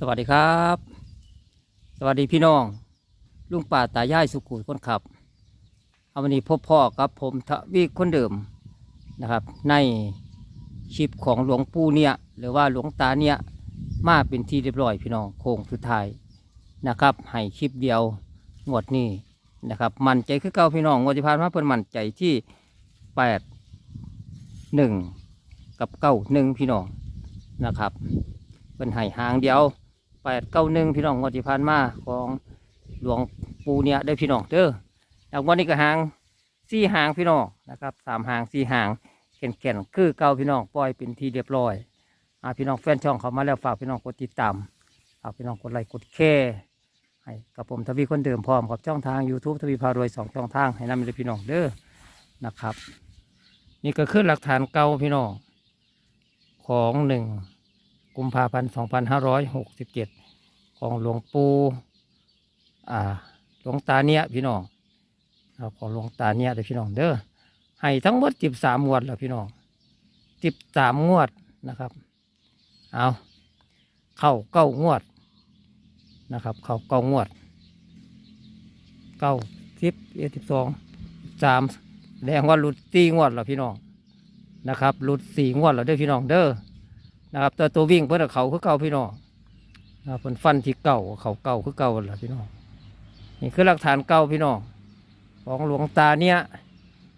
สวัสดีครับ สวัสดีพี่น้อง ลุงป่าตายายสุขุยคนขับเอาวันนี้พบพ่อกับผมทวีคนเดิมนะครับ ในคลิปของหลวงปู่เนี่ยหรือว่าหลวงตาเนี่ยมาเป็นที่เรียบร้อยพี่น้องโค้งสุดท้ายนะครับให้คลิปเดียวงวดนี้นะครับ มั่นใจคือเก่าพี่น้องงวดที่ผ่านมาเพิ่นมั่นใจที่แปดหนึ่งกับเก้าหนึ่งพี่น้องนะครับเป็นไห้หางเดียว ปดเก้าหนึ่งพี่น้องงวดที่ผ่านมาของหลวงปู่เนี่ยได้พี่น้องเด้อแล้ววันนี้ก็หางสี่หางพี่น้องนะครับสามหางสี่หางเข็นเข็นๆคือเก่าพี่น้องปล่อยเป็นทีเรียบร้อยอ่าพี่น้องแฟนช่องเขามาแล้วฝากพี่น้องกดติดตามฝากพี่น้องกดไลค์กดแชร์ให้กับผมทวีคนเดิมพร้อมกับช่องทาง YouTube ทวีพารวยสองช่องทางให้นำเลยพี่น้องเด้อนะครับ นี่ก็คือหลักฐานเก่าพี่น้องของหนึ่ง กุมภาพันธ์2567 ของหลวงปู่อ่าหลวงตาเนี่ยพี่น้องเอาของหลวงตาเนี่ยเลยพี่น้องเด้อให้ทั้งหมดจิบสามงวดแล้วพี่น้องจิบสามงวดนะครับ เอาเข้าเก้างวดนะครับ เข้าเก้างวดเก้าสิบเอ็ดสิบสองสามแสดงว่าหลุดสี่งวดแล้วพี่น้องนะครับหลุดสี่งวดแล้วเด้อพี่น้องเด้อ นะครับตัวตัววิ่งเพื่อเขาคือเก่าพี่น้องนะครับเพิ่นฟันที่เก่าเขาเก่าคือเก่าแหละพี่น้องนี่คือหลักฐานเก่าพี่น้องของหลวงตาเนี่ย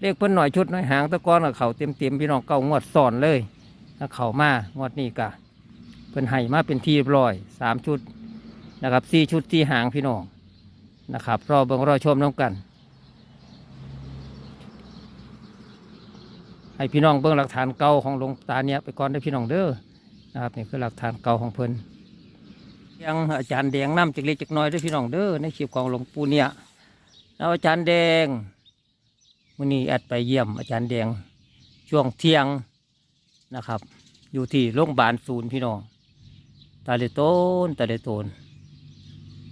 เรียกเพิ่นหน่อยชุดหน่อยหางตะกอนกับเขาเต็มเต็มๆพี่น้องเก่างวดสอนเลยถ้าเขามางวดนี้กะเพิ่นให้มาเป็นที่เรียบร้อยสามชุดนะครับสี่ชุดที่หางพี่น้องนะครับรอเบิ่งรอชมน้ำกัน ให้พี่น้องเบิ่งหลักฐานเก่าของหลวงตาเนี่ยไปก่อนได้พี่น้องเด้อ นะครับนี่คือหลักฐานเก่าของเพิ่นยังอาจารย์แดงน้ำจักเล็กจักน้อยด้วยพี่น้องเด้อในคลิปของหลวงปู่เนี่ยแล้วอาจารย์แดงมื้อนี้แอดไปเยี่ยม อาจารย์แดงช่วงเที่ยงนะครับ อยู่ที่โรงพยาบาลศูนย์พี่น้องตาเลโตนตาเลโตน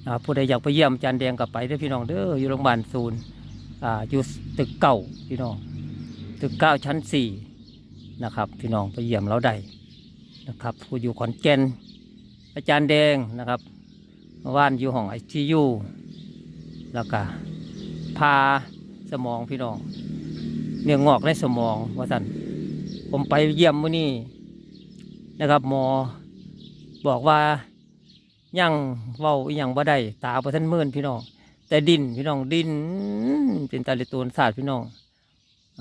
นะครับผู้ใดอยากไปเยี่ยมอาจารย์แดงก็ไปด้อพี่น้องเด้ออยู่โรงพยาบาลศูนย์อ่าอยู่ตึกเก่าพี่น้องตึกเก้าชั้นสี่นะครับ พี่น้องไปเยี่ยมเราได้ นะครับผู้อยู่ขอนแก่นอาจารย์แดงนะครับเมื่านอยู่ห้องไอทียูแล้วก็พาสมองพี่น้องเนื้องอกในสมองว่าสันผมไปเยี่ยมมื้อนี้นะครับหมอบอกว่ายังเว้าอหยังบ่ได้ตาบ่ทันมื่นพี่น้องแต่ดินพี่น้องดินเป็นตาลิตูนศาสตร์พี่น้องอ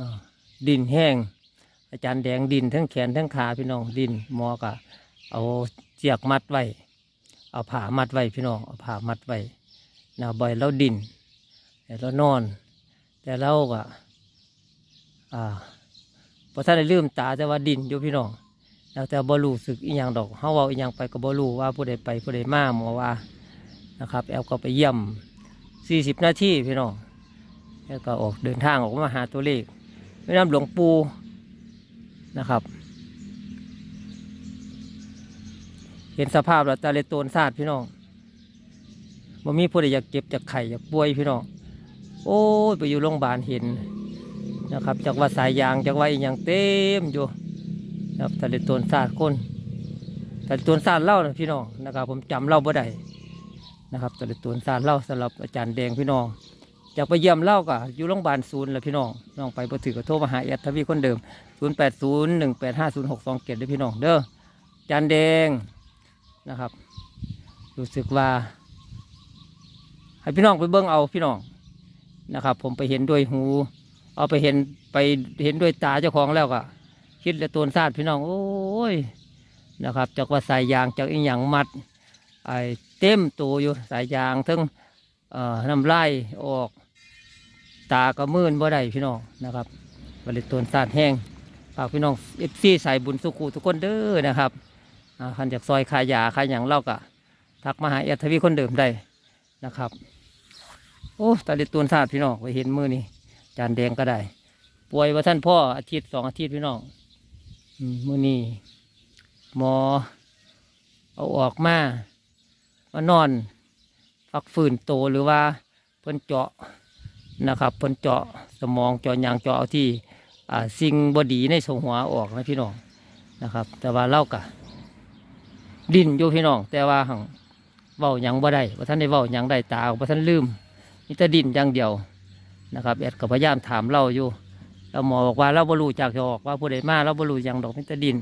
ดินแห้ง อาจารย์แดงดินทั้งแขนทั้งขาพี่น้องดินหมอก็เอาเจียกมัดไว้ เอาผ้ามัดไว้พี่น้องเอาผ้ามัดไว้นะบ่อยแล้วดินแต่เรานอน แต่เราก็อ่าพอท่านได้ลืมตาแต่ว่าดินอยู่พี่น้องแล้วแต่บ่รู้สึกอีหยังดอกเฮาเว้าอีหยังไปก็บ่รู้ว่าผู้ใดไปผู้ใดมาหมอว่านะครับ แอลก็ไปเยี่ยม40นาทีพี่น้องแล้วก็ออกเดินทางออกมาหาตัวเลขแม่น้ำหลวงปู นะครับ เห็นสภาพแล้วตาเลโตนซาดพี่น้องบ่มีผู้ใดอยากเจ็บจากไข่อยากป่วยพี่น้องโอ้ยไปอยู่โรงพยาบาลเห็นนะครับจากว่าสายยางจากว่าอีหยังเต็มอยู่นะครับตาเลโตนซาดคนตาเลโตนซาดเล่านะพี่น้องนะครับ ผมจำเล่าบ่ได้นะครับตาเลโตนซาดเล่าสำหรับอาจารย์แดงพี่น้อง อยากไปเยี่ยมเล่าก็อยู่โรงพยาบาลศูนย์แหละพี่น้องน้องไปบ่ถือก็โทรมาหาแอดทวีคนเดิม 0 8 0 1 8 5 0 6 2 7ด้วยพี่น้องเด้อจานแดงนะครับ รู้สึกว่า ให้พี่น้องไปเบิ่งเอาพี่น้องนะครับ ผมไปเห็นด้วยหู เอาไปเห็นไปเห็นด้วยตาเจ้าของแล้วก็คิดและตัวซาดพี่น้อง โอ้ยนะครับจากว่าสายยางจากอีหยังมัดไอเต็มตัวอยู่สายยางทั้งเอ่อน้ำไลายออก ตาก็มื่นบ่ได้พี่น้องนะครับบริตนสาดแห้งฝากพี่น้องเอฟซีใส่บุญสุขุทุกคนเด้อนะครับอ่าคันจากซอยขายยาขายอย่างเล่าก็ทักมาหาเอทวีคนเดิมได้นะครับ โอ้ตาลิตนสาดพี่น้องไปเห็นมือนี่จานแดงก็ได้ ป่วยว่าท่านพ่ออาทิตย์สองอาทิตย์พี่น้องมือนี้หมอ เอาออกมามานอน ฟักฝืนโตหรือว่าเพิ่นเจาะ นะครับเพิ่นเจาะสมองเจาะยางเจาะเอาที่สิ่งบดีในสมหัวออกนะพี่น้องนะครับ แต่ว่าเล่ากะดินอยู่พี่น้อง แต่ว่าหังเว้ายังบ่ได้ว่าท่านได้เว้ายังได้ตาว่าท่านลืมมีแต่ดินอย่างเดียวนะครับแอดก็พยายามถามเราอยู่แล้วหมอบอกว่าเราบ่รู้จักจะออกว่าผู้ใดมาเราบ่รู้หยังดอกมีแต่ดิน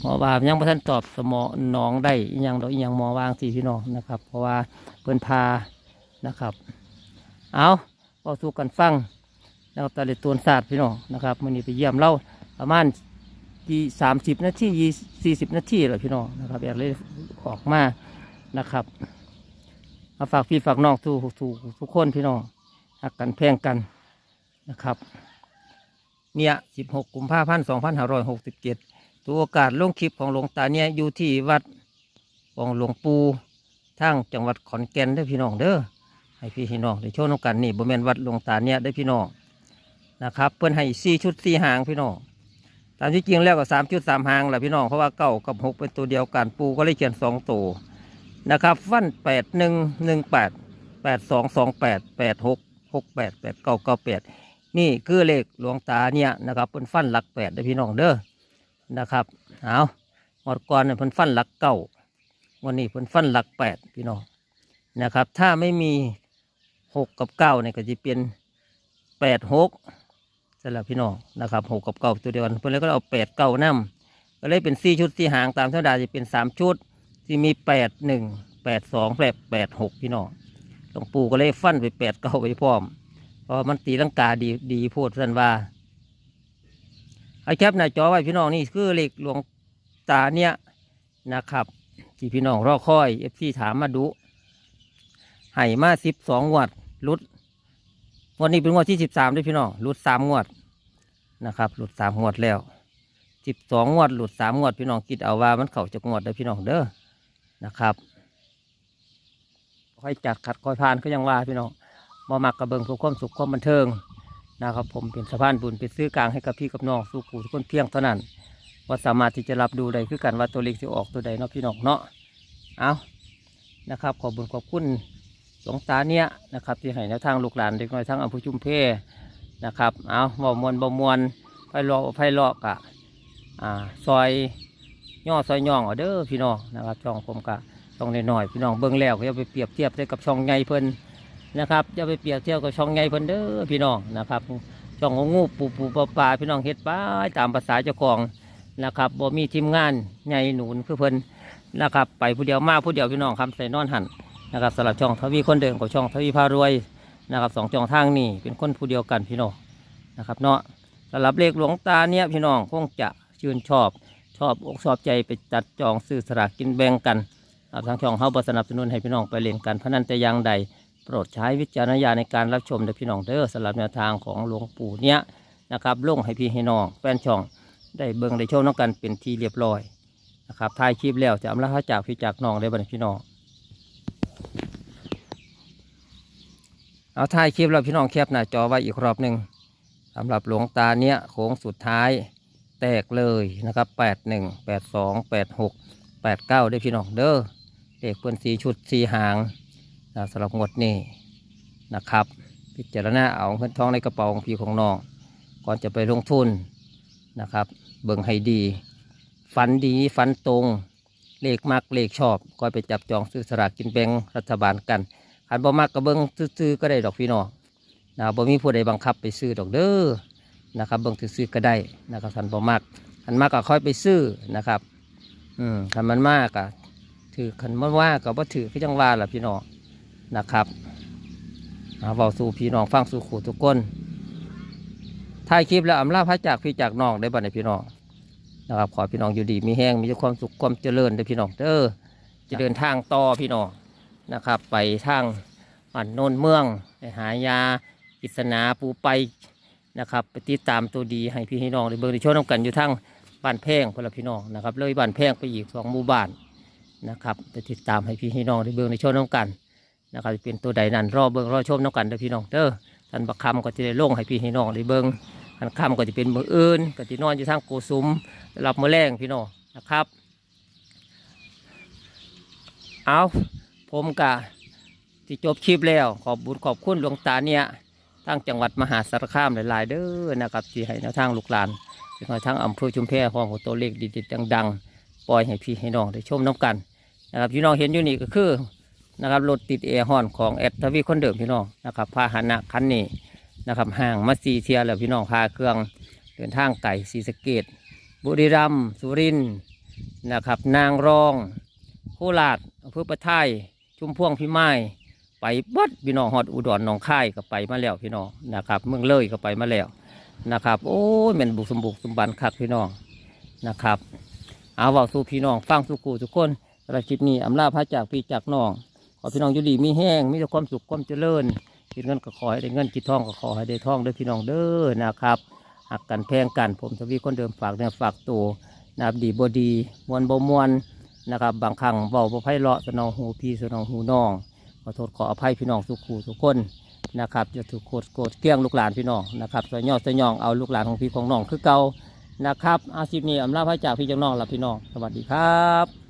หมอว่ายังบ่ท่านตอบสมองน้องได้อิหยังดอกอิหยังหมอวางสิพี่น้องนะครับ เพราะว่าเพิ่นพานะครับ เอาพอสู้กันฟังนะครับตะเลตวนศาสตร์พี่น้องนะครับมื้อนี้ไปเยี่ยมเราประมาณที่สามสิบนาทียี่สี่สิบนาทีแหละพี่น้องนะครับอยากเลยออกมานะครับมาฝากพี่ฝากน้องทุกทุกทุกคนพี่น้องหักกันแพงกันนะครับ เนี่ยสิบหกกุมภาพันธ์สองพันห้าร้อยหกสิบเจ็ดตัวโอกาสลงคลิปของหลวงตาเนี่ยอยู่ที่วัดของหลวงปู่ทั้งจังหวัดขอนแก่นเด้อพี่น้องเด้อ ให้พี่ให้น้องได้โชว์น้อกันนี่บริเวณวัดหลวงตาเนี่ยได้พี่น้องนะครับ เพิ่นให้สี่ชุดสี่หางพี่น้องตามที่จริงแล้วก็สามชุดสามหางแหละพี่น้องเพราะว่าเก้ากับหกเป็นตัวเดียวกันปูก็เลยเขียนสองตัวนะครับฟันแปดหนึ่งหนึ่งแปดแปดสองสองแปดแปดหกหกแปดแปดเก้าเก้าแปดนี่คือเลขหลวงตาเนี่ยนะครับเพิ่นฟันหลักแปดเด้พี่น้องเด้อนะครับเอาหมดก่อนเนี่ยเพิ่นฟันหลักเก้าวันนี้เพิ่นฟันหลักแปดพี่น้องนะครับ ถ้าไม่มี หกกับเก้าเนี่ยก็จะเป็นแปดหกสำหรับพี่น้องนะครับหกกับเก้าตัวเดียวกันเพื่อนเลยก็เอาแปดเก้านํก็เลยเป็นสี่ชุดสี่หางตามธรรมดาจะเป็นสามชุดที่มีแปดหนึ่งแปดสองแปดแปดหกพี่น้องหลวงปู่ก็เลยฟันไปแปดเก้าไปพร้อมเพราะมันตีลังกาดีดีโพูดสันว่าไอ้แคปหน้าจอไว้พี่น้องนี่คือเหลขหลวงตาเนี่ยนะครับที่พี่น้องรอคอยเอฟซีถามมาดูให้มาสิบสองงวดห ลุดงวดนี้เป็นงวดที่สิบสามด้วยพี่น้องลุดสามงวดนะครับหลุดสามงวดแล้วสิบสองงวดหลุดสามงวดพี่น้องคิดเอาว่ามันเข่าจากงวดได้อพี่น้องเด้อนะครับค่อยจัดขัดค่อยพานก็ยังว่าพี่น้องมามักกระเบิงเพื่อความสุขความบันเทิงนะครับ ผมเป็นสะพานบุญเป็นซื้อกลางให้กับพี่กับน้องสู้กูทุกคนเพียงเท่านั้นว่าสามารถที่จะรับดูได้คือกันว่าตัวเลขที่ออกตัวใดเนาะพี่น้องเนาะเอานะครับ ขอบุญขอบคุณ หลวงตาเนี่ยนะครับที่ให้แนวทางลูกหลานเด็กน้อยทั้งอำเภอชุมเพนะครับเอาบ่มวนบ่มวนไฟลอกไฟลอกอะอ่าซอยย่อซอยย่องเอเด้อพี่น้องนะครับช่องผมกะช่องน้อยๆพี่น้องเบิ่งแล้วก็อย่าไปเปรียบเทียบได้กับช่องใหญ่เพิ่นนะครับอย่าไปเปรียบเทียบกับช่องใหญ่เพิ่นเด้อพี่น้องนะครับช่องของงูปูปูปลาปลาพี่น้องเฮ็ดไปตามภาษาเจ้าของนะครับบ่มีทีมงานใหญ่หนุนคือเพิ่นนะครับ ไปผู้เดียวมาผู้เดียวพี่น้องคำใส่นอนหัน นะครับสำหรับช่องทวีคนเดิมกับช่องทวีพารวยนะครับสองช่องทางนี่เป็นคนผู้เดียวกันพี่น้องนะครับเนาะสำหรับเลขหลวงตาเนี่ยพี่น้องคงจะชื่นชอบชอบอกชอบใจไปจัดจองซื้อสลากกินแบ่งกันครับทางช่องเขาบสนับสนุนให้พี่น้องไปเล่นกันพนันแต่อย่างใดโปรดใช้วิจารณญาณในการรับชมเด้อพี่น้องเด้อสำหรับแนวทางของหลวงปู่เนี่ยนะครับลงให้พี่ให้น้องแฟนช่องได้เบิ่งได้ชมน้องกันเป็นที่เรียบร้อยนะครับถ่ายคลิปแล้วจะอำลาพระจากพี่จากน้องได้บันพี่น้อง เอาถ่ายคลิปแล้วพี่น้องแคปหน้าจอไว้อีกรอบหนึ่งสำหรับหลวงตาเนี้ยโค้งสุดท้ายแตกเลยนะครับแปดหนึ่งแปดสองแปดหกแปดเก้าได้พี่น้องเด้อเด็กเพื่อนสีชุดสีหางนะสำหรับงวดนี้นะครับ พิจารณาเอาเงินทองในกระเป๋าของพี่ของน้องก่อนจะไปลงทุนนะครับ เบิ่งให้ดีฟันดีฟันตรง เลขมักเลขชอบก็ไปจับจองซื้อสลากกินแบ่งรัฐบาลกัน ขันบ่มักก็เบิ้องซื้อก็ได้ดอกพี่น้องนะบ่มีผู้ใดบังคับไปซื้อดอกเด้อนะครับเบิ้องซื้อก็ได้นะครับขันบ่มักขันมากก็ค่อยไปซื้อนะครับ อืมขันมันมากก็ถือขันมันว่าก็บ่ถือคือจังว่าล่ะพี่น้องนะครับเอาเว้าสู่พี่น้องฟังสู่ขู่ทุกคนถ่ายคลิปแล้วอำลาพระจากพี่จากน้องได้บ่ในพี่น้องนะครับขอพี่น้องอยู่ดีมีแห้งมีความสุขความเจริญเด้พี่น้องเด้อจะเดินทางต่อพี่น้อง นะครับ ไปทางบ้านโนนเมืองไปหายากิษณาปูไปนะครับไปติดตามตัวดีให้พี่ให้น้องได้เบิ่งได้ชมน้ำกันอยู่ทางบ้านแพงพลพี่น้องนะครับเลยบ้านแพงไปอีกสองหมู่บ้านนะครับไปติดตามให้พี่ให้น้องได้เบิ่งได้ชมน้ำกันนะครับจะเป็นตัวใดนั้นรอเบิ่งรอชมน้ำกันเด้อพี่น้องเด้อท่านบักคำก็จะได้ลงให้พี่ให้น้องได้เบิ่งท่านคำก็จะเป็นมืออื่นก็จะนอนอยู่ทางโกสุมรับมือแรงพี่น้องนะครับ เอา ผมกะที่จบคลิปแล้วขอบบุญขอบคุณหลวงตาเนี่ยทั้งจังหวัดมหาสารคามหลาย ๆ เด้อนะครับที่ให้แนวทางลูกหลานที่ให้ทางอำเภอชุมแพพร้อมกับตัวเลขดีๆดัง ๆ ปล่อยให้พี่ให้น้องได้ชมน้กันนะครับพี่น้องเห็นอยู่นี่ก็คือนะครับรถติดแอร์ฮอนของแอดทวีคนเดิมพี่น้องนะครับพาหนะคันนี้นะครับห่างมาซีเทียแล้วพี่น้องพาเครื่องเดินทางไก่สีสเกต บุรีรัมย์สุรินทร์นะครับ นางรองโคราชอำเภอประทาย ชุมพวงพิมายไปบัดพี่น้องฮอดอุดรหนองคายก็ไปมาแล้วพี่น้องนะครับ เมืองเลยก็ไปมาแล้วนะครับ โอ้ยแม่นบุกสมบุกสมบันคักพี่น้องนะครับเอาว่าสู่พี่น้องฟังสู่กูทุกคนสำหรับคลิปนี้อำลาพระจากพี่จากน้อง ขอพี่น้องอยู่ดีมีแห้งมีแต่ความสุขความเจริญคิดเงินก็ขอให้ได้เงินคิดทองก็ขอให้ได้ทองเด้อพี่น้องเด้อนะครับหักกันแพงกันผมทวีคนเดิมฝากเนี่ยฝากตัวนะครับดีบดีมวนบ่มวนน นะครับ บางครั้งเบาบ่ไพเลาะสนองหูพี่สนองหูน้อง ขอโทษขออภัยพี่น้องทุกคู่ทุกคนนะครับจะถูกโกรธโกรธเกลี้ยงลูกหลานพี่น้องนะครับสยอดสยยองเอาลูกหลานของพี่ของน้องคือเก่านะครับอาชีพนี้อำลาพระจากพี่จากน้องละพี่น้องสวัสดีครับ